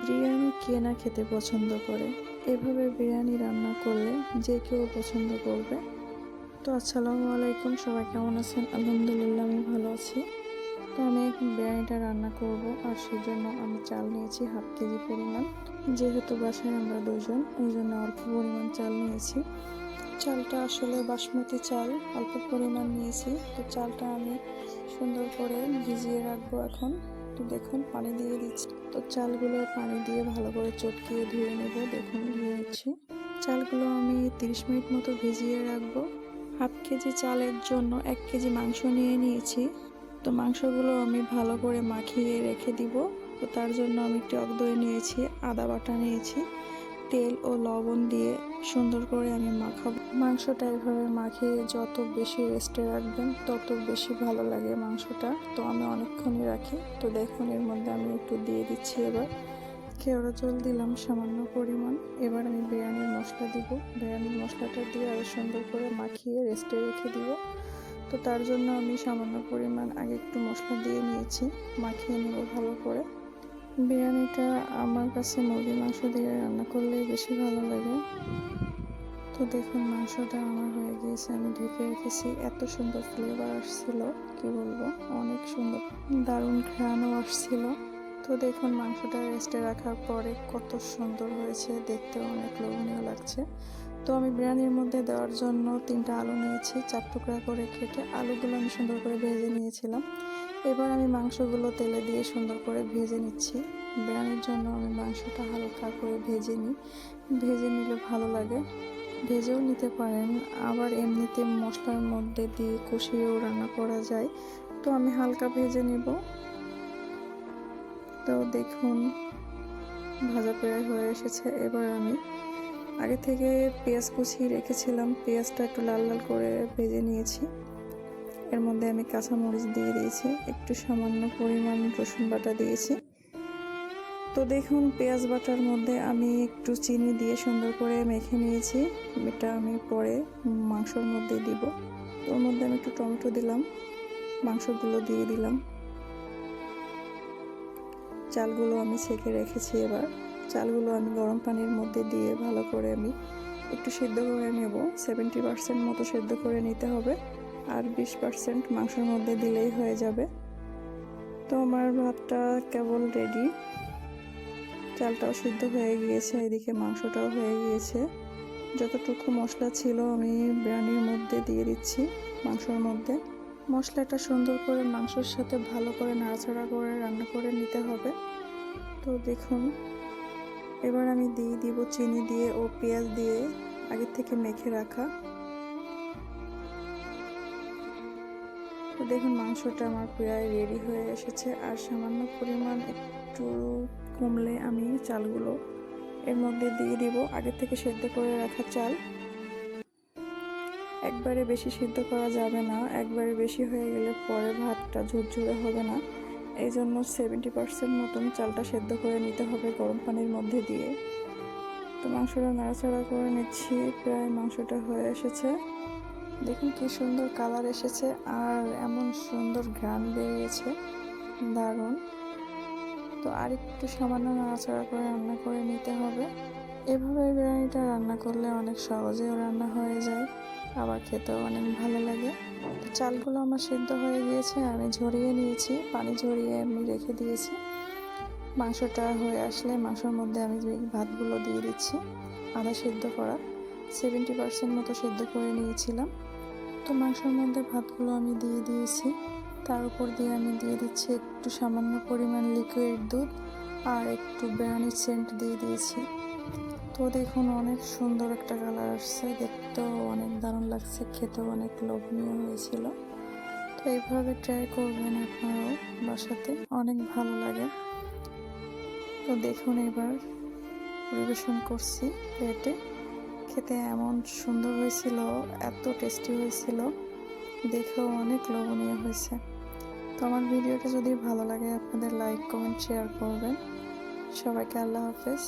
বিরিয়ানি কে না খেতে পছন্দ করে? এভাবে বিরিয়ানি রান্না করলে যে কেউ পছন্দ করবে। তো আসসালামু আলাইকুম, সবাই কেমন আছেন? আলহামদুলিল্লাহ, আমি ভালো আছি। তো আমি এখন বিরিয়ানিটা রান্না করব আর সেই জন্য আমি চাল নিয়েছি হাফ কেজি পরিমাণ। যেহেতু বাসায় আমরা দুজন ওই জন্য অল্প পরিমাণ চাল নিয়েছি। চালটা আসলে বাসমতি চাল, অল্প পরিমাণ নিয়েছি। তো চালটা আমি সুন্দর করে ভিজিয়ে রাখব এখন। তো দেখুন, পানি দিয়ে দিচ্ছি। তো চালগুলো পানি দিয়ে ভালো করে চটকিয়ে ধুয়ে নেব। দেখুন ধুয়ে নিচ্ছি চালগুলো আমি তিরিশ মিনিট মতো ভিজিয়ে রাখব। হাফ কেজি চালের জন্য এক কেজি মাংস নিয়ে নিয়েছি। তো মাংসগুলো আমি ভালো করে মাখিয়ে রেখে দিব। তো তার জন্য আমি টক দই নিয়েছি, আদা বাটা নিয়েছি। তেল ও লবণ দিয়ে সুন্দর করে আমি মাখাবো। মাংসটা এভাবে মাখিয়ে যত বেশি রেস্টে রাখবেন, তত বেশি ভালো লাগে মাংসটা। তো আমি অনেকক্ষণই রাখি। তো দেখুন, এর মধ্যে আমি একটু দিয়ে দিচ্ছি এবার। কেওড়া জল দিলাম সামান্য পরিমাণ। এবার আমি বিরিয়ানির মশলা দিব। বিরিয়ানির মশলাটা দিয়ে আরও সুন্দর করে মাখিয়ে রেস্টে রেখে দিব। তো তার জন্য আমি সামান্য পরিমাণ আগে একটু মশলা দিয়ে নিয়েছি। মাখিয়ে নেব ভালো করে। বিরিয়ানিটা আমার কাছে মুরগি মাংস দিয়ে রান্না করলে বেশি ভালো লাগে। তো দেখুন, মাংসটা আমার হয়ে গিয়েছে, আমি ঢেকে রেখেছি। এত সুন্দর ফ্লেভার আসছিল, কি বলব? অনেক সুন্দর, দারুণ ঘ্রাণও আসছিল। তো দেখুন, মাংসটা রেস্টে রাখার পরে কত সুন্দর হয়েছে দেখতে অনেক লোভনীয় লাগছে। তো আমি বিরিয়ানির মধ্যে দেওয়ার জন্য তিনটা আলু নিয়েছি, চার টুকরা করে কেটে আলুগুলো আমি সুন্দর করে ভেজে নিয়েছিলাম। এবার আমি মাংসগুলো তেলে দিয়ে সুন্দর করে ভেজে নিচ্ছি। বিরিয়ানির জন্য আমি মাংসটা হালকা করে ভেজে নিই। ভেজে নিলে ভালো লাগে। ভেজেও নিতে পারেন, আবার এমনিতে মশলার মধ্যে দিয়ে কষিয়েও রান্না করা যায়। তো আমি হালকা ভেজে নেব। তো দেখুন, ভাজা প্রায় হয়ে এসেছে। এবার আমি আগে থেকে পেঁয়াজ কুচিয়ে রেখেছিলাম। পেঁয়াজটা একটু লাল লাল করে ভেজে নিয়েছি। এর মধ্যে আমি কাঁচামরিচ দিয়ে দিয়েছি, একটু সামান্য পরিমাণ রসুন বাটা দিয়েছি। তো দেখুন, পেঁয়াজ বাটার মধ্যে আমি একটু চিনি দিয়ে সুন্দর করে মেখে নিয়েছি। এটা আমি পরে মাংসর মধ্যে দিব। ওর মধ্যে আমি একটু টমেটো দিলাম, মাংসগুলো দিয়ে দিলাম। চালগুলো আমি ছেঁকে রেখেছি এবার। চালগুলো আমি গরম পানির মধ্যে দিয়ে ভালো করে আমি একটু সিদ্ধ করে নেব। সেভেন্টি পার্সেন্ট মতো সিদ্ধ করে নিতে হবে। আর বিশ পার্সেন্ট মাংসের মধ্যে দিলেই হয়ে যাবে। তো আমার ভাতটা কেবল রেডি চালটাও সিদ্ধ হয়ে গিয়েছে, এদিকে মাংসটাও হয়ে গিয়েছে। যতটুকু মশলা ছিল আমি বিরিয়ানির মধ্যে দিয়ে দিচ্ছি মাংসর মধ্যে। মশলাটা সুন্দর করে মাংসের সাথে ভালো করে নাড়াচাড়া করে রান্না করে নিতে হবে। তো দেখুন এবার আমি দিয়ে দিব চিনি দিয়ে ও পেঁয়াজ দিয়ে আগে থেকে মেখে রাখা। তো দেখুন মাংসটা আমার প্রায় রেডি হয়ে এসেছে আর সামান্য পরিমাণ একটু কমলে আমি চালগুলো এর মধ্যে দিয়ে দিব। আগে থেকে সেদ্ধ করে রাখা চাল। একবারে বেশি সিদ্ধ করা যাবে না, একবারে বেশি হয়ে গেলে পরে ভাতটা ঝুরঝুরে হবে না। এই জন্য সেভেন্টি পার্সেন্ট মতন চালটা সেদ্ধ করে নিতে হবে গরম পানির মধ্যে দিয়ে। তো মাংসটা নাড়াচাড়া করে নিচ্ছি, প্রায় মাংসটা হয়ে এসেছে। দেখুন কি সুন্দর কালার এসেছে আর এমন সুন্দর ঘ্রাণ বেরিয়েছে, দারুণ। তো আর একটু সামান্য নাড়াচাড়া করে রান্না করে নিতে হবে। এভাবে বিরিয়ানিটা রান্না করলে অনেক সহজেও রান্না হয়ে যায়, আবার খেতেও অনেক ভালো লাগে। চালগুলো আমার সিদ্ধ হয়ে গিয়েছে, আমি ঝরিয়ে নিয়েছি, পানি ঝরিয়ে আমি রেখে দিয়েছি। মাংসটা হয়ে আসলে মাংসের মধ্যে আমি ভাতগুলো দিয়ে দিচ্ছি আধা সিদ্ধ করা সেভেন্টি পার্সেন্ট মতো সিদ্ধ করে নিয়েছিলাম। তো মাংসের মধ্যে ভাতগুলো আমি দিয়ে দিয়েছি, তার উপর দিয়ে আমি দিয়ে দিচ্ছি একটু সামান্য পরিমাণ লিকুইড দুধ আর একটু বিরিয়ানির সেন্ট দিয়ে দিয়েছি। তো দেখুন, অনেক সুন্দর একটা কালার আসছে। দেখতেও অনেক দারুণ লাগছে, খেতেও অনেক লোভনীয় হয়েছিল। তো এইভাবে ট্রাই করবেন আপনারাও বাসাতে, অনেক ভালো লাগে। তো দেখুন এবার পরিবেশন করছি প্লেটে খেতে এমন সুন্দর হয়েছিল, এত টেস্টি হয়েছিল, দেখেও অনেক লোভনীয় হয়েছে। তো আমার ভিডিওটা যদি ভালো লাগে, আপনাদের লাইক কমেন্ট শেয়ার করবেন। সবাইকে আল্লাহ হাফেজ।